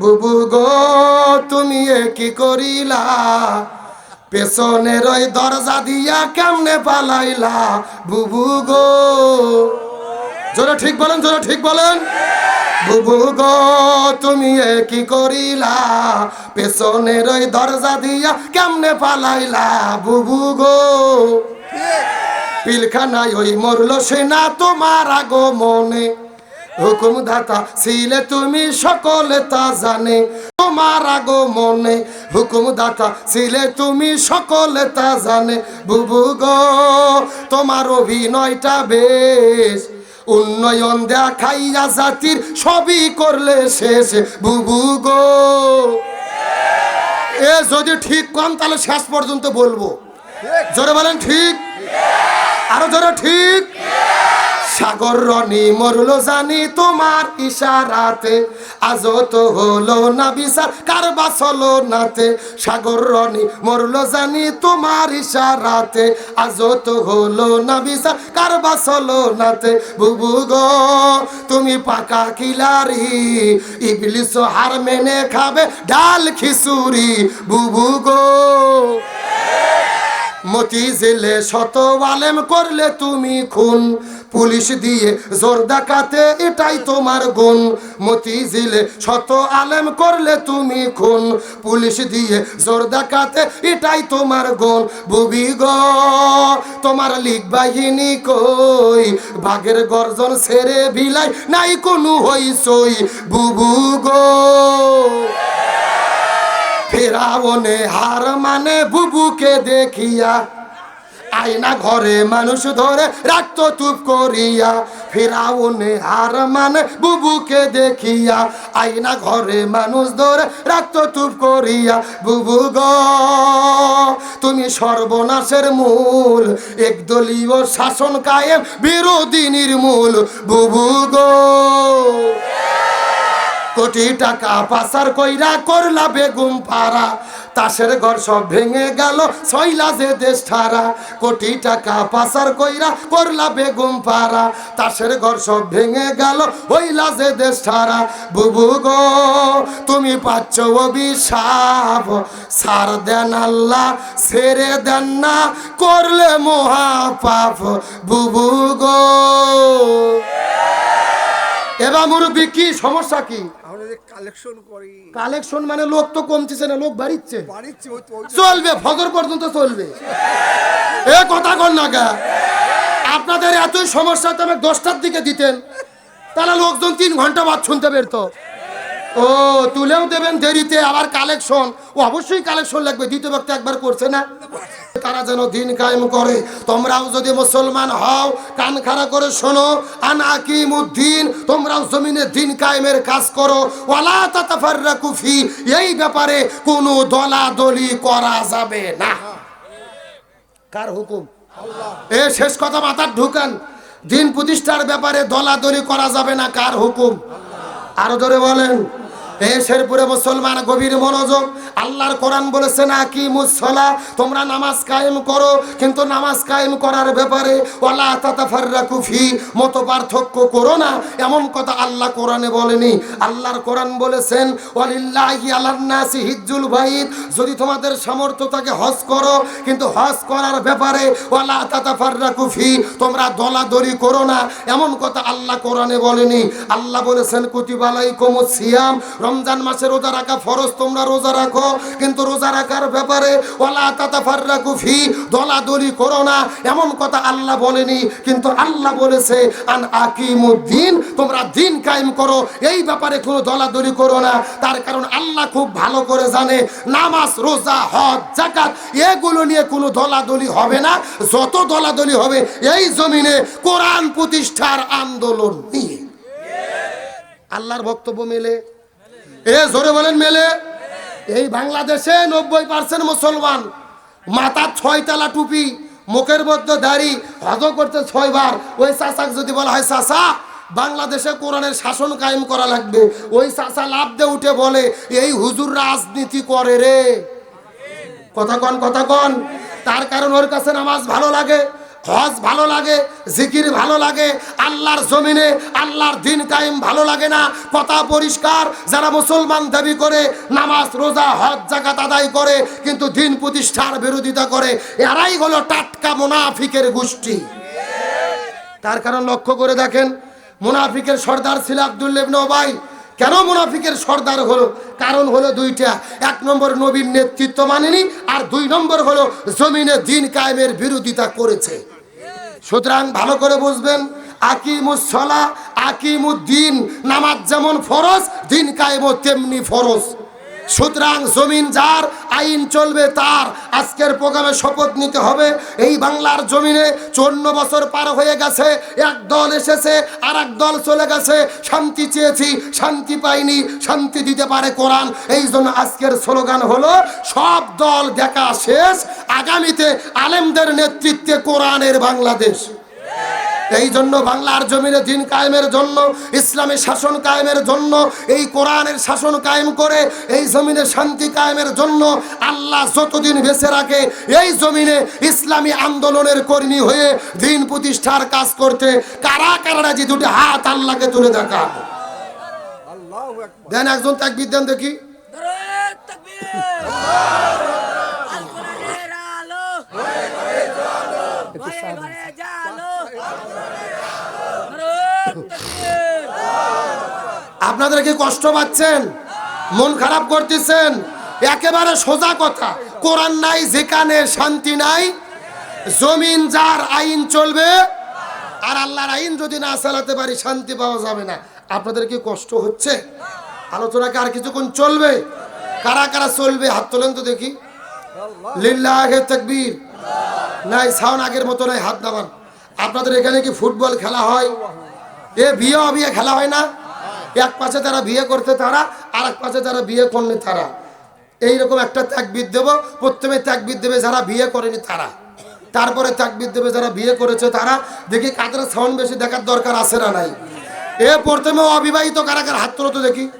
বুবু গো তুমি এ কি করিলা? পেছনের ওই দরজা দিয়া কেমনে পালাইলা বুবু গো? জোরে ঠিক বলেন জোরে ঠিক বলেন। বুবু গো তুমি এ কি করিলা? পেছনের ওই দরজা দিয়া কেমনে পালাইলা বুবু গো? পিলখানায় ওই মরল সেনা তোমার আগো মনে হুকুম দাতা ছিলে তুমি সকলে তা জানে। তোমার আগো মনে হুকুম দাতা ছিলে তুমি সকলে তা জানে। বুবু গো, তোমার অভিনয়টা বেশ। উন্নয়ন দেখাইয়া জাতির সবই করলে শেষ। বুবু গো। এ যদি ঠিক কম, তাহলে শেষ পর্যন্ত বলব। জোরে বলেন ঠিক? আরও জোরে ঠিক? সাগর রনি মরলো জানি তোমার ইশারাতে। আজও তো হলো না বিচার, কার বাসলো নাতে সাগর রনি মরলো জানি তোমার ইশারাতে। আজও তো হলো না বিচার, কার বাসলো নাতে বুবু গো, তুমি পাকা কিলারি ইবলিস হার মেনে খাবে ডাল খিচুড়ি। বুবু গো, মতি জেলে শত আলেম করলে তুমি খুন। পুলিশ দিয়ে জোর ডাকাতে এটাই তোমার গুণ। মতি জেলে শত আলেম করলে তুমি খুন। পুলিশ দিয়ে জোর ডাকাতে এটাই তোমার গুণ। বুবি গ, তোমার লিগ বাহিনী কই? বাঘের গর্জন ছেড়ে বিলাই নাই কোনো হইসই বুবু গো ফেরাবনে হার মানে বুবুকে দেখিয়া আয়না ঘরে মানুষ ধরে রাখতো তুপ করিয়া। ফেরাউনে হার মানে বুবুকে দেখিয়া, আয়না ঘরে মানুষ ধরে রাখতো তুপ করিয়া। বুবু গো, তুমি সর্বনাশের মূল, একদলীয় শাসন কায়েম বিরোধী নির্মূল। বুবু গো কোটি টাকা পাচার কইরা করলা বেগুম পাড়া। তাসের ঘর সব ভেঙে গেল, ছয়লা যে দেশ ঠারা কোটি টাকা পাচার কইরা করলা বেগুম পাড়া। তাসের ঘর সব ভেঙে গেল, হইলা যে দেশ ঠারা বুবু গো, তুমি পাচ্ছ অভিশাপ। সার দেন আল্লাহ, ছেড়ে দেন না, করলে মহা পাপ বুবু গো। এবার মুরব্বী কি, সমস্যা কি? কালেকশন করি। কালেকশন মানে লোক তো কমতেছে না লোক বাড়িচ্ছে। চলবে ফজর পর্যন্ত চলবে। এ কথা কর না গা। আপনাদের এতই সমস্যা তো আমাকে দশটার দিকে দিতেন। তাহলে লোকজন তিন ঘণ্টা বাদ শুনতে পেরতো ও তুলেও দেবেন দেরিতে আবার কালেকশন ও অবশ্যই কালেকশন লাগবে দ্বিতীয় ব্যক্তি একবার করছে না। তারা যেন দিন কায়েম করে। তোমরাও যদি মুসলমান হও কান খাড়া করে শোনো আন আকিম উদ্দিন তোমরাও জমিনে দিন কায়েমের কাজ করো। ওয়ালা তাতাফাররাকু ফি এই ব্যাপারে কোনো দলাদলি করা যাবে না। কার হুকুম? এ শেষ কথা মাথার ঢুকান। দিন প্রতিষ্ঠার ব্যাপারে দলাদলি করা যাবে না কার হুকুম? আরও ধরে বলেন। এ শেরপুরে মুসলমান গভীর মনোযোগ। আল্লাহর কোরআন বলেছে না কি মুসলা তোমরা নামাজ কায়েম করো, কিন্তু নামাজ কায়েম করার ব্যাপারে ওয়ালা তাতাফাররাকু ফি মত পার্থক্য করো না। এমন কথা আল্লাহ কোরআনে বলেনি। আল্লাহর কোরআন বলেছেন, ওয়ালিল্লাহি আলান নাসি হিজ্জুল বাইত যদি তোমাদের সামর্থ্য থাকে হজ করো, কিন্তু হজ করার ব্যাপারে ওয়ালা তাতাফাররাকু ফি তোমরা দলাদলি করো না। এমন কথা আল্লাহ কোরআনে বলেনি। আল্লাহ বলেছেন কুতিবালাইকুমুস সিয়াম রমজান মাসে রোজা রাখা ফরজ, তোমরা রোজা রাখো। কিন্তু রোজা রাখার ব্যাপারে দলাদলি করো না। এমন কথা আল্লাহ বলেনি, কিন্তু আল্লাহ বলেছে, আন আকিমুদ্দিন, তোমরা দিন কায়েম করো। এই ব্যাপারে কোনো দলাদলি করো না। তার কারণ আল্লাহ খুব ভালো করে জানে, নামাজ, রোজা, হজ জাকাত এগুলো নিয়ে কোনো দলাদলি হবে না। যত দলাদলি হবে, এই জমিনে কোরআন প্রতিষ্ঠার আন্দোলন নিয়ে। আল্লাহর বক্তব্য মেলে। এ, জোরে বলেন মেলে। এই বাংলাদেশে নব্বই পার্সেন্ট মুসলমান, মাথা ছয় তালা টুপি, মুখের মধ্যে দাড়ি, হজ করতে ছয়বার। ওই চাচাক যদি বলা হয়, চাচা, বাংলাদেশে কোরআনের শাসন কায়েম করা লাগবে। ওই চাচা লাভ দিয়ে উঠে বলে, এই হুজুর রাজনীতি করে রে। কথা কন কথা কন। তার কারণ ওর কাছে নামাজ ভালো লাগে। হজ ভালো লাগে, জিকির ভালো লাগে, আল্লাহর জমিনে, আল্লাহর দিন কায়েম ভালো লাগে না, কথা পরিষ্কার, যারা মুসলমান দাবি করে, নামাজ, রোজা, হজ জাকাত আদায় করে, কিন্তু দিন প্রতিষ্ঠার বিরোধিতা করে, এরাই হলো টাটকা মুনাফিকের গোষ্ঠী। তার কারণ লক্ষ্য করে দেখেন, মুনাফিকের সর্দার ছিল আব্দুল্লেব নবাই কেন মুনাফিকের সর্দার হলো? কারণ হলো দুইটা। এক নম্বর নবীর নেতৃত্ব মানেনি, আর দুই নম্বর হলো জমিনে দিন কায়েমের বিরোধিতা করেছে। সুতরাং ভালো করে বুঝবেন আকিমুসলা আকিমুদ্দিন নামাজ যেমন ফরজ দিন কায়েমও তেমনি ফরজ। সুতরাং জমিন যার, আইন চলবে তার। আজকের প্রোগ্রামে শপথ নিতে হবে। এই বাংলার জমিনে চন্ন বছর পার হয়ে গেছে। এক দল এসেছে আর এক দল চলে গেছে। শান্তি চেয়েছি, শান্তি পাইনি, শান্তি দিতে পারে কোরআন। এই জন্য আজকের স্লোগান হলো, সব দল দেখা শেষ। আগামীতে আলেমদের নেতৃত্বে কোরআনের বাংলাদেশ। এই জন্য বাংলার জমিনে দিন কায়েমের জন্য ইসলামী শাসন কায়েমের জন্য এই কোরআনের শাসন কায়েম করে এই জমিনে শান্তি কায়েমের জন্য আল্লাহ যতদিন বেঁচে রাখে এই জমিনে ইসলামী আন্দোলনের কর্মী হয়ে দিন প্রতিষ্ঠার কাজ করতে কারা কারা যে দুটি হাত আল্লাহকে তুলে দেখা দেন একজন তাক বিদ্যান দেখি নারায়ে তাকবীর আল কোরআনের আলো ঘরে ঘরে আপনাদের কি কষ্ট পাচ্ছেন? মন খারাপ করতেছেন? একেবারে সোজা কথা। কোরআন নাই যেখানে শান্তি নাই জমিন যার আইন চলবে আর আল্লাহর আইন যদি না চালাতে পারি শান্তি পাওয়া যাবে না। আপনাদের কি কষ্ট হচ্ছে? আলোচনাকে আর কিছুক্ষণ চলবে? কারা কারা চলবে? হাত তোলেন তো দেখি। লিল্লাহে তাকবীর। নাই সাউন আগের মতো নাই, হাত নামান। আপনাদের এখানে কি ফুটবল খেলা হয়? এ বিয়ে অবিয়ে খেলা হয় না? এক পাশে তারা বিয়ে করতে তারা আর এক পাশে তারা বিয়ে করনি তারা। এইরকম একটা ত্যাগবিদ দেব, প্রথমে ত্যাগবিদ দেবে যারা বিয়ে করেনি তারা। তারপরে ত্যাগবিদ দেবে যারা বিয়ে করেছে তারা। দেখি কাদের সাউন্ড বেশি দেখার দরকার আছে না নাই। এ প্রথমে অবিবাহিত কারা কারা হাত তোলো তো দেখি।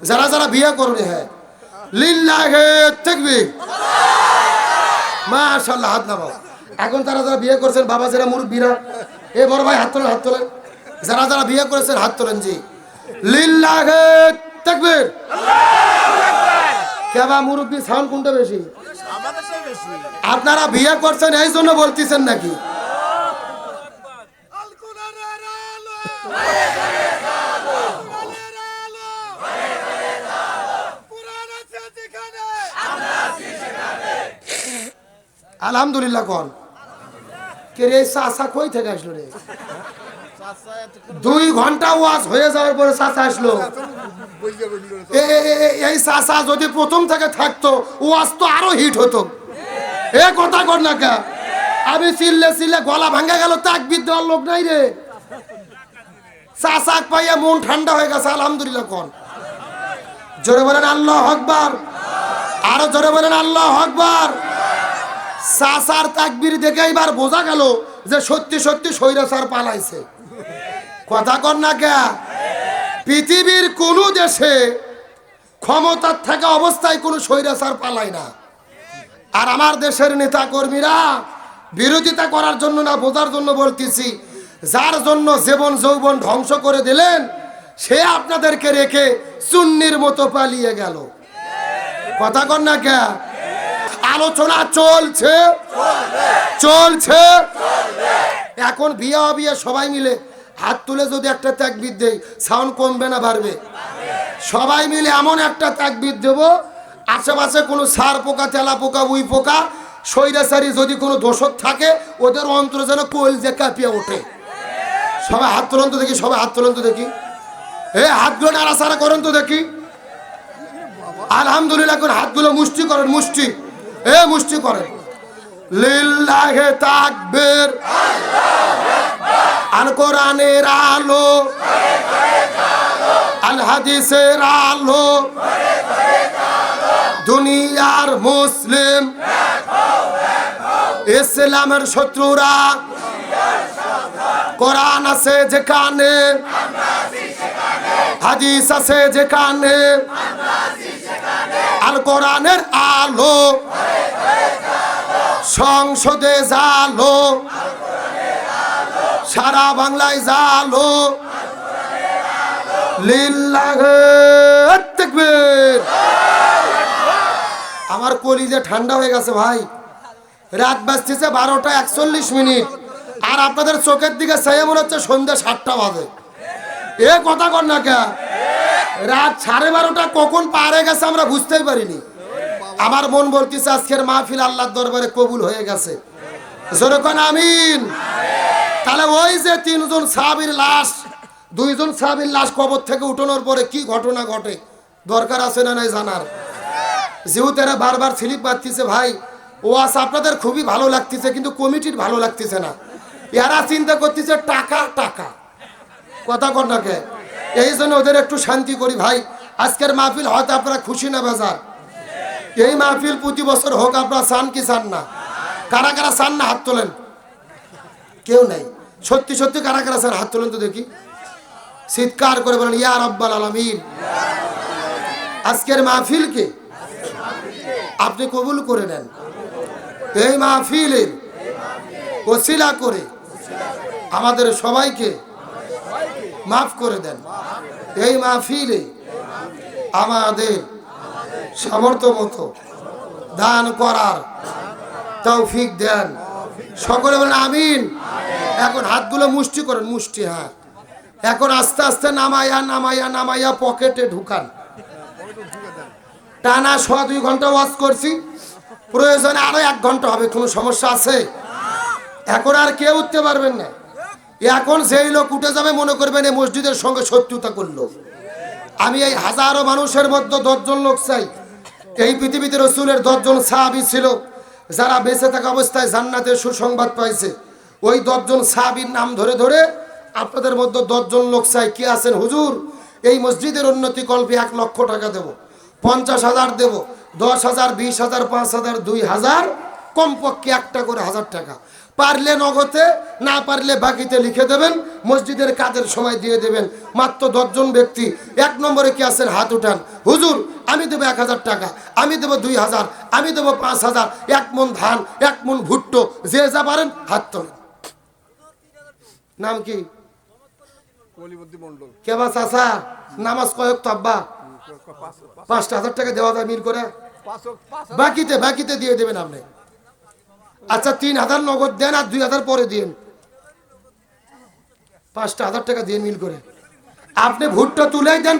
যারা যারা বিয়ে করবে হ্যাঁ। লিল্লাহে তাকবীর। মাশাল্লাহ হাত নামাও। এখন তারা যারা বিয়ে করছেন বাবা যারা মুরব্বীরা এ বড় ভাই হাত তোলেন হাত তোলেন। যারা যারা বিয়ে করেছেন হাত তোলেন জি। লিল্লাহে তাকবীর। কেবা মুরব্বী সাউন্ড কোনটা বেশি। আপনারা বিয়ে করছেন এই জন্য বলতেছেন নাকি আল কোরআনের আলো কোরআনের আলো কোরআন আছে যেখানে আলহামদুলিল্লাহ কন। কে রে চাষা কই থেকে আসলো রে? দুই ঘণ্টা ওয়াজ হয়ে যাওয়ার পরে চাষা আসলো। এই চাষা যদি প্রথম থেকে থাকতো, ওয়াজ তো আরও হিট হতো। এ কথা কর না কে? আমি চিল্লে চিল্লে গলা ভাঙ্গা গেল তাক দেওয়ার লোক নাই রে। চাষাক পাইয়া মন ঠান্ডা হয়ে গেছে, আলহামদুলিল্লাহ কন। জোরে বলেন আল্লাহ আকবার। আরও জোরে বলেন আল্লাহ আকবার। চাষার তাকবির দেখে এবার বোঝা গেল যে সত্যি সত্যি সৈরাচার পালাইছে। কথা কর না কে? পৃথিবীর কোনো দেশে ক্ষমতার থাকা অবস্থায় কোনো স্বৈরাচার পালায় না। আর আমার দেশের নেতা কর্মীরা বিরোধিতা করার জন্য না, বোঝার জন্য বলতেছি, যার জন্য জীবন যৌবন ধ্বংস করে দিলেন, সে আপনাদেরকে রেখে চুন্নির মতো পালিয়ে গেল। কথা কর না কে? আলোচনা চলছে। চলছে। এখন বিয়ে অবিয়ে সবাই মিলে হাত তুলে যদি একটা ত্যাগবিদ দেই সাউন্ড কমবে না বাড়বে? সবাই মিলে এমন একটা ত্যাগবিদ দেব, আশেপাশে কোনো সার পোকা, তেলা পোকা, উই পোকা সৈরাচারি যদি কোনো দোষক থাকে, ওদের অন্তর যেন কোল যে কাঁপিয়ে ওঠে। সবাই হাত তুলন তো দেখি, সবাই হাত তুলন তো দেখি। এ, হাতগুলো নাড়াচাড়া করেন তো দেখি। আলহামদুলিল্লাহ করে হাতগুলো মুষ্টি করেন, মুষ্টি। এ মুষ্টি করেন। লিল্লাহে তাকবীর। আল কোরআনের আলো। আল হাদিসের আলো। দুনিয়ার মুসলিম। ইসলামের শত্রুরা। কোরআন আছে যেখানে। হাদিস আছে যেখানে। আল কোরআনের আলো। সংসদে জালো। সারা বাংলায় জালো। আমার কলিজে ঠান্ডা হয়ে গেছে ভাই। রাত বাজতেছে বারোটা একচল্লিশ মিনিট। আর আপনাদের চোখের দিকে চাইয়ে মনে হচ্ছে সন্ধ্যা সাতটা বাজে। এ কথা কর না কে? রাত সাড়ে বারোটা কখন পারে গেছে আমরা বুঝতেই পারিনি। আমার মন বলতেছে আজকের মাহফিল আল্লাহর দরবারে কবুল হয়ে গেছে। যেরকম আমিন। তাহলে ওই যে তিনজন সাহাবির লাশ, দুইজন সাহাবির লাশ কবর থেকে উঠানোর পরে কি ঘটনা ঘটে? দরকার আছে না নাই জানার? যেহেতু বারবার স্লিপ পাচ্ছিছে ভাই, ও আস আপনাদের খুবই ভালো লাগতেছে, কিন্তু কমিটির ভালো লাগতেছে না। এরা চিন্তা করতেছে টাকা টাকা। কথা কর না কে? এই জন্য ওদের একটু শান্তি করি ভাই। আজকের মাহফিল হয়তো আপনারা খুশি না, বাজার। এই মাহফিল প্রতি বছর হোক, আপনারা চান কি চান না। কারা কারা চান না হাত তোলেন? কেউ নাই। সত্যি সত্যি কারা কারা চান, হাত তোলেন তো দেখি। চিৎকার করে বলেন, ইয়া রব্বাল আলামিন। আজকের মাহফিলকে আপনি কবুল করে নেন। এই মাহফিলের ওসিলা করে আমাদের সবাইকে মাফ করে দেন। এই মাহফিলে আমাদের সামর্থ্য মতো দান করার তৌফিক দেন। সকলে বলেন আমিন। এখন হাতগুলো মুষ্টি করেন, মুষ্টি হ্যাঁ। এখন আস্তে আস্তে নামাইয়া নামাইয়া নামাইয়া পকেটে ঢুকান। টানা ছ দুই ঘণ্টা ওয়াজ করছি। প্রয়োজনে আরও এক ঘণ্টা হবে, কোনো সমস্যা আছে? এখন আর কেউ উঠতে পারবেন না। এখন যেই লোক উঠে যাবে মনে করবেন এই মসজিদের সঙ্গে শত্রুতা করল। আমি এই হাজারো মানুষের মধ্যে দশজন লোক চাই। এই পৃথিবীতে রসুলের দশজন সাহাবি ছিল, যারা বেঁচে থাকা অবস্থায় জান্নাতের সুসংবাদ পাইছে। ওই দশজন সাহাবির নাম ধরে ধরে আপনাদের মধ্যে দশজন লোক চাই। কে আছেন? হুজুর, এই মসজিদের উন্নতি কল্পে এক লক্ষ টাকা দেব। পঞ্চাশ হাজার দেব, দশ হাজার, বিশ হাজার, পাঁচ হাজার, দুই হাজার, কমপক্ষে একটা করে হাজার টাকা। পারলে নগদে না পারলে বাকিতে লিখে দেবেন মসজিদের কাজের সময় দিয়ে দেবেন। মাত্র দশজন ব্যক্তি এক নম্বরে কি আছেন হাত উঠান। হুজুর আমি দেবো এক হাজার টাকা আমি দেবো দুই হাজার আমি দেবো পাঁচ হাজার এক মন ধান এক মন ভুট্টো যে যা পারেন হাত তোলেন। নাম কি? কেবা চাষা নামাজ কয়েক তো আব্বা? পাঁচটা হাজার টাকা দেওয়া যায় মিল করে? বাকিতে বাকিতে দিয়ে দেবেন আপনি। আচ্ছা তিন হাজার নগদ দেন আর দুই হাজার পরে দিন পাঁচটা হাজার টাকা দিয়ে মিল করে। আপনি ভুট্টা তুলেই দেন